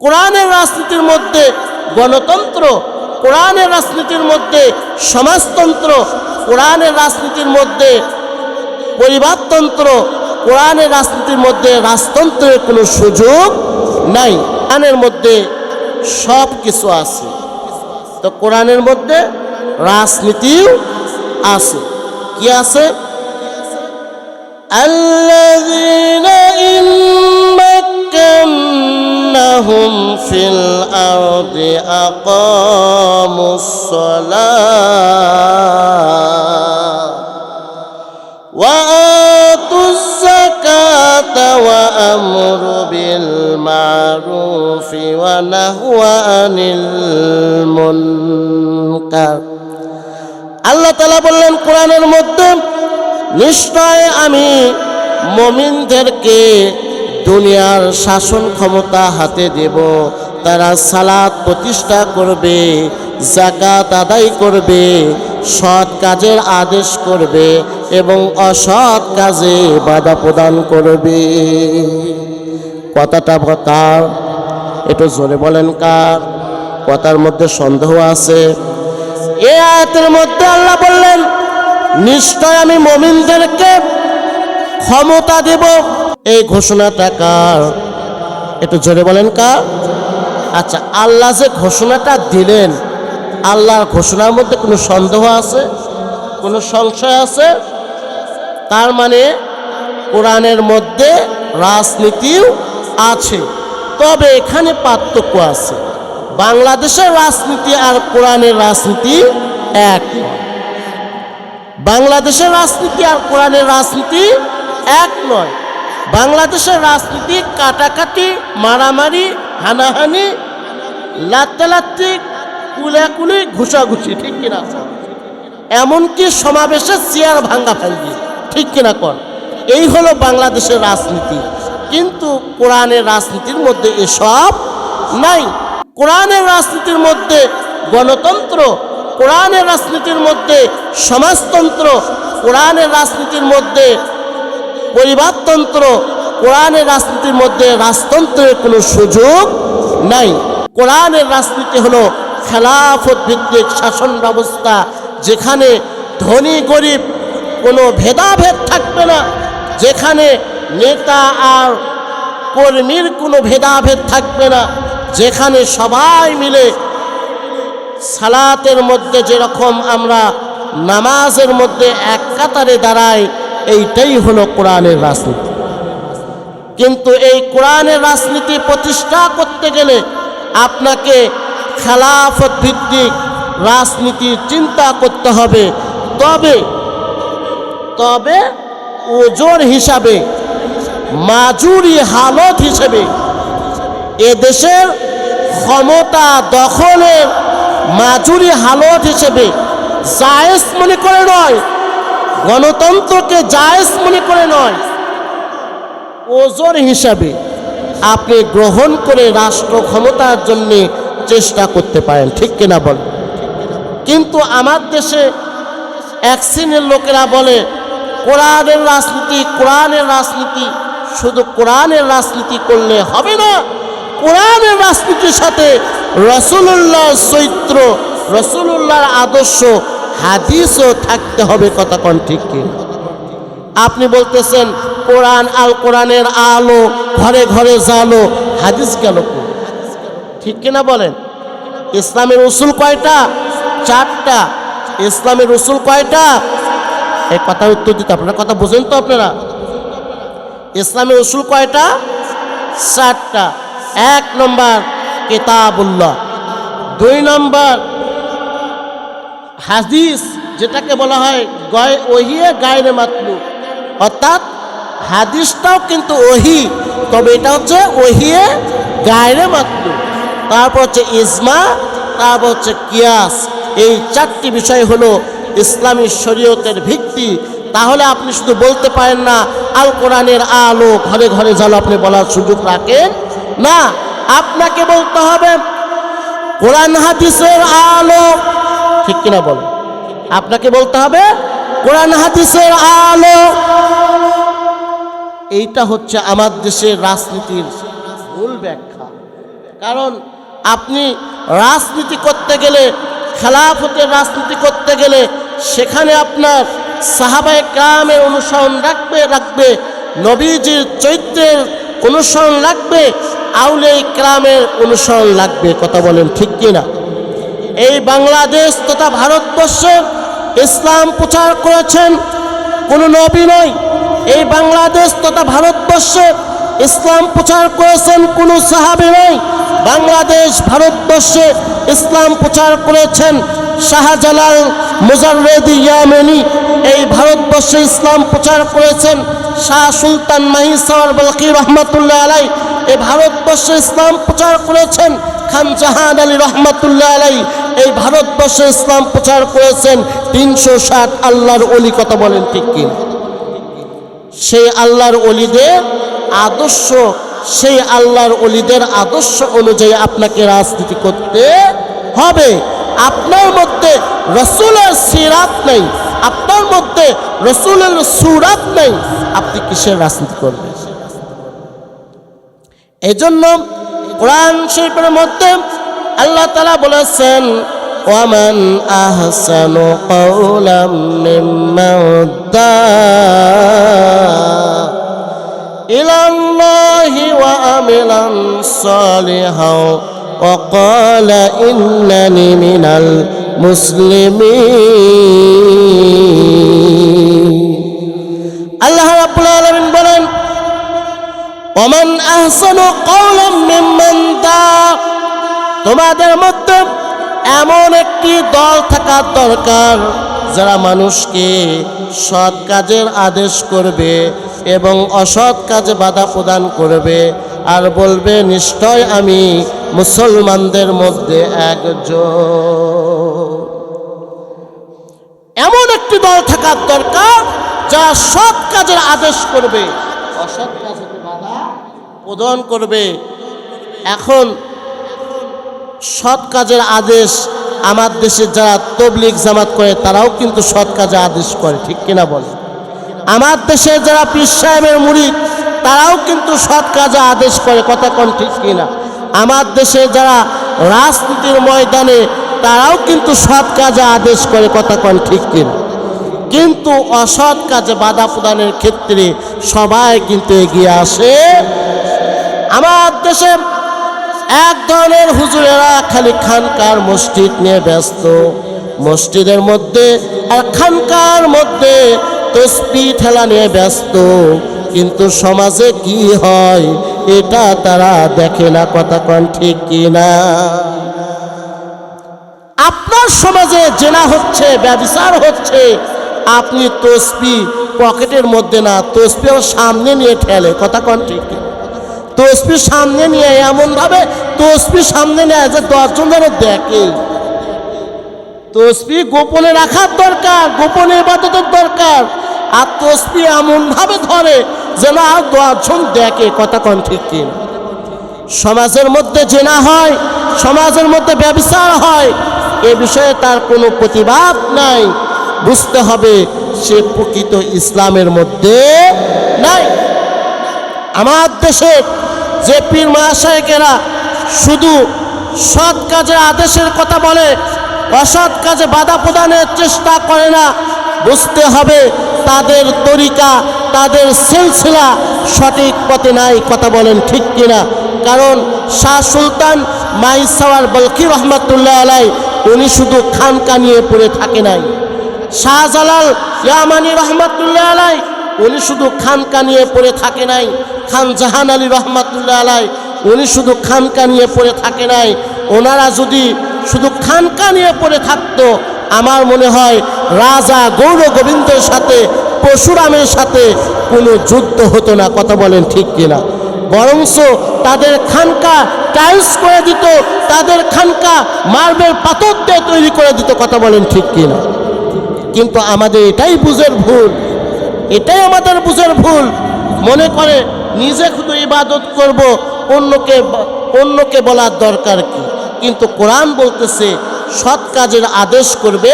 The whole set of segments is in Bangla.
কোরআনের রাজনীতির মধ্যে গণতন্ত্র কোরআনের রাজনীতির মধ্যে সমাজতন্ত্র কোরআনের রাজনীতির মধ্যে পরিবারতন্ত্র কোরআনের রাজনীতির মধ্যে রাজতন্ত্রের কোনো সুযোগ নাই কোরআনের মধ্যে সব কিছু আছে তো কোরআনের মধ্যে রাজনীতিও আছে কি আছে الذين إن مكناهم في الأرض أقاموا الصلاة وآتوا الزكاة وأمروا بالمعروف ونهوا عن المنكر আল্লাহ তালা বললেন কোরআনের মধ্যে নিশ্চয় আমি মমিনদেরকে দুনিয়ার শাসন ক্ষমতা হাতে দেব, তারা সালাদ প্রতিষ্ঠা করবে জাকাত আদায় করবে, সৎ কাজের আদেশ করবে এবং অসৎ কাজে বাধা প্রদান করবে। কথাটা কার? একটু জোরে বলেন কার? কথার মধ্যে সন্দেহ আছে। এ আয়াতের মধ্যে আল্লাহ বললেন, নিশ্চয় আমি মমিনদেরকে ক্ষমতা দেব এই ঘোষণাটা কার? একটু জোরে বলেন কার? আচ্ছা আল্লাহ যে ঘোষণাটা দিলেন, আল্লাহর ঘোষণার মধ্যে কোনো সন্দেহ আছে? কোনো সংশয় আছে? তার মানে কোরআনের মধ্যে রাজনীতিও আছে, তবে এখানে পার্থক্য আছে। বাংলাদেশের রাজনীতি আর কোরআনের রাজনীতি এক বাংলাদেশের রাজনীতি আর কোরআনের রাজনীতি এক নয়। বাংলাদেশের রাজনীতি কাটাকাটি, মারামারি, হানাহানি, লাত্তালাত্তি, কুলাকুলি, ঘুষাঘুষি, ঠিক কিনা? এমনকি সমাবেশে চেয়ার ভাঙ্গা ভাঙ্গি, ঠিক কিনা কর এই হলো বাংলাদেশের রাজনীতি। কিন্তু কোরআনের রাজনীতির মধ্যে এসব নাই। কোরআনের রাজনীতির মধ্যে গণতন্ত্র, কোরআনের রাজনীতির মধ্যে সমাজতন্ত্র, কোরআনের রাজনীতির মধ্যে পরিবারতন্ত্র, কোরআনের রাজনীতির মধ্যে রাজতন্ত্রের কোনো সুযোগ নাই। কোরআনের রাজনীতি হলো খেলাফত ভিত্তিক শাসন ব্যবস্থা, যেখানে ধনী গরিব কোনো ভেদাভেদ থাকবে না, যেখানে নেতা আর কর্মীর কোনো ভেদাভেদ থাকবে না, যেখানে সবাই মিলে সালাতের মধ্যে যেরকম আমরা নামাজের মধ্যে এক কাতারে দাঁড়াই এইটাই হলো কোরআনের রাজনীতি। কিন্তু এই কোরআনের রাজনীতি প্রতিষ্ঠা করতে গেলে আপনাকে খেলাফত ভিত্তিক রাজনীতির চিন্তা করতে হবে। তবে তবে ওজোর হিসাবে, মাজুরি হালত হিসেবে এদেশের ক্ষমতা দখলের মাজুরি হালত হিসেবে জায়েজ মনে করে নয়। গণতন্ত্রকে জায়েজ মনে করে নয়। ওজোর হিসাবে আপনি গ্রহণ করে রাষ্ট্র ক্ষমতার জন্য চেষ্টা করতে পারেন, ঠিক কিনা বল কিন্তু আমার দেশে এক শ্রেণির লোকেরা বলে, কোরআনের রাজনীতি কোরআনের রাজনীতি, শুধু কোরআনের রাজনীতি করলে হবে না, কোরআনের রাজনীতির সাথে রসুল্লাহর চৈত্র রসুল্লাহর আদর্শ হাদিসও থাকতে হবে কথা কন ঠিক কিনা আপনি বলতেছেন, কোরআন আল কোরআনের আলো, ঘরে ঘরে জালো, হাদিস কই? ঠিক কিনা বলেন? ইসলামের উসুল কয়টা? চারটা। ইসলামের উসুল কয়টা? এই কথা উত্তর দিতে আপনারা কথা বোঝেন তো আপনারা। ইসলামের উসুল কয়টা? চারটা। এক নম্বর কেতাবুল্লাহ। দুই নম্বর হাদিস যেটাকে বলা হয় গয় ওহিয়ে গায়রে মাতলু। অর্থাৎ হাদিসটাও কিন্তু ওহি, তবে এটা হচ্ছে ওহিয়ে গায়রে মাতলু। তারপর হচ্ছে ইজমা, তারপর হচ্ছে কিয়াস। এই চারটি বিষয় হলো ইসলামী শরীয়তের ভিত্তি। তাহলে আপনি শুধু বলতে পারেন না, আল কোরআনের আলো ঘরে ঘরে জালো আপনি বলার সুযোগ রাখেন। না, আপনাকে বলতে হবে, কোরআন হাদিসের আলো ঠিক কিনা বলেন আপনাকে বলতে হবে, কোরআন হাদিসের আলো। এইটা হচ্ছে আমার দেশের রাজনীতির ভুল ব্যাখ্যা। কারণ আপনি রাজনীতি করতে গেলে, খেলাফতের রাজনীতি করতে গেলে, সেখানে আপনার সাহাবায় কামের অনুসরণ রাখবে রাখবে, নবীজির চৈত্রের অনুসরণ লাগবে আউলে ক্রামের অনুসরণ লাগবে, কথা বলেন ঠিক কিনা? এই বাংলাদেশ তথা ভারতবর্ষ ইসলাম প্রচার করেছেন। কোনো নবী নয়। এই বাংলাদেশ তথা ভারতবর্ষ ইসলাম প্রচার করেছেন কোনো সাহাবি নয়। বাংলাদেশ, ভারতবর্ষে ইসলাম প্রচার করেছেন শাহজালাল মুজাররেদ ইয়ামেনি। এই ভারতবর্ষে ইসলাম প্রচার করেছেন শাহ সুলতান মাহিসাওয়ার বলকি রহমতুল্লাহ আলাই এই ভারতবর্ষে ইসলাম প্রচার করেছেন খান জাহান আলী রহমতুল্লাহ আলাই এই ভারতবর্ষে ইসলাম প্রচার করেছেন তিনশো ষাট আল্লাহর অলি কথা বলেন ঠিক কি সেই আল্লাহর অলিদের আদর্শ, সেই আল্লাহর অলিদের আদর্শ অনুযায়ী আপনাকে রাজনীতি করতে হবে। আপনার মধ্যে রসুলের সিরাত নেই, আপনার মধ্যে রসুলের সুরাত নেই। আপনি কিসের রাজনীতি করবেন? এই জন্য কোরআন শরীফের মধ্যে আল্লাহ তালা বলেছেন ওয়ামান আহসানু কওলাম মিম্মান দাআ ইলাল্লাহি ওয়া আমিলান সালিহাও وقال إنني من المسلمين আল্লাহ রাব্বুল আলামিন বলেন ওমান আহসানু কওলাম মিম্মান দা তোমাদের মধ্যে এমন একটি দল থাকা দরকার যারা মানুষকে সৎ কাজের আদেশ করবে এবং অসৎ কাজে বাধা প্রদান করবে। আর বলবে, নিশ্চয় আমি মুসলমানদের মধ্যে একজন। এমন একটি দল থাকার দরকার যা সৎ কাজের আদেশ করবে, অসৎ কাজে বাধা প্রদান করবে। এখন সৎ কাজের আদেশ আমার দেশে যারা তবলিগ জামাত করে, তারাও কিন্তু সৎ কাজে আদেশ করে, ঠিক কিনা বলে আমার দেশে যারা পীর সাহেবের মুরিদ, তারাও কিন্তু সৎ কাজে আদেশ করে, কথা কোন ঠিক কিনা? আমার দেশে যারা রাজনীতির ময়দানে, তারাও কিন্তু সৎ কাজে আদেশ করে, কথা কোন ঠিক কিনা? কিন্তু অসৎ কাজে বাধা প্রদানের ক্ষেত্রে সবাই কিন্তু এগিয়ে আসে। আমার দেশে এক ধরনের হুজুরেরা খালি খানকার মসজিদ নিয়ে ব্যস্ত। মসজিদের মধ্যে আর খানকার মধ্যে তসবি ঠেলা নিয়ে ব্যস্ত। কিন্তু সমাজে কি হয়, এটা তারা দেখে না, কথা কন ঠিক কিনা আপনার সমাজে জেনা হচ্ছে ব্যবসার হচ্ছে, আপনি তসবি পকেটের মধ্যে না আবার সামনে নিয়ে ঠেলে, কথা কন ঠিক কিনা তসবি সামনে নিয়ে এমন ভাবে তসবি সামনে নেয় যে দশজন যেন দেখে। তসবি গোপনে রাখার দরকার, গোপনে ইবাদতের দরকার। আর তসবি এমন ভাবে ধরে যেন আর দশজন দেখে, কথা কন ঠিক সমাজের মধ্যে জেনা হয়, সমাজের মধ্যে ব্যবসার হয়, এ বিষয়ে তার কোনো প্রতিবাদ নাই। বুঝতে হবে সে প্রকৃত ইসলামের মধ্যে নাই। আমার দেশের যে পীর মহাশয়কেরা শুধু সৎ কাজে আদেশের কথা বলে, অসৎ কাজে বাধা প্রদানের চেষ্টা করে না, বুঝতে হবে তাদের তরিকা, তাদের সিলসিলা সঠিক পথে নাই, কথা বলেন ঠিক কিনা। কারণ শাহ সুলতান মাই মাইসাওয়ার বলকি রহমতুল্লাহ আলাই, উনি শুধু খানকা নিয়ে পড়ে থাকে নাই। শাহজালাল ইয়ামানি রহমতুল্লাহ আলাই উনি শুধু খানকা নিয়ে পড়ে থাকে নাই, খান জাহান আলী রহমাতুল্লাহ আলাই, উনি শুধু খানকা নিয়ে পড়ে থাকে নাই। ওনারা যদি শুধু খানকা নিয়ে পড়ে থাকতো, আমার মনে হয় রাজা গৌর গোবিন্দের সাথে, পরশুরামের সাথে কোনো যুদ্ধ হতো না, কথা বলেন ঠিক কিনা। বরংস তাদের খানকা টাইলস করে দিত, তাদের খানকা মার্বেল পাথর দিয়ে তৈরি করে দিত, কথা বলেন ঠিক কিনা। কিন্তু আমাদের এটাই বুঝের ভুল এটাই আমাদের বুঝের ভুল। মনে করে নিজে শুধু ইবাদত করব, অন্যকে অন্যকে বলার দরকার কি? কিন্তু কোরআন বলতেছে, সৎ কাজের আদেশ করবে,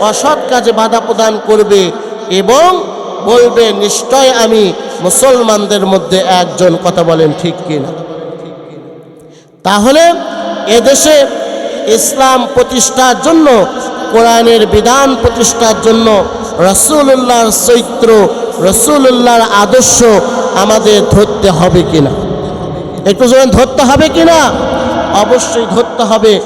অসৎ কাজে বাধা প্রদান করবে এবং বলবে, নিশ্চয় আমি মুসলমানদের মধ্যে একজন। কথা বলেন ঠিক কিনা? তাহলে এদেশে ইসলাম প্রতিষ্ঠার জন্য কোরআনের বিধান প্রতিষ্ঠার জন্য রসুল্লাহর চৈত্র রসুল্লাহর আদর্শ আমাদের ধরতে হবে কিনা? একটু ধরতে হবে কিনা? অবশ্যই ধরতে হবে।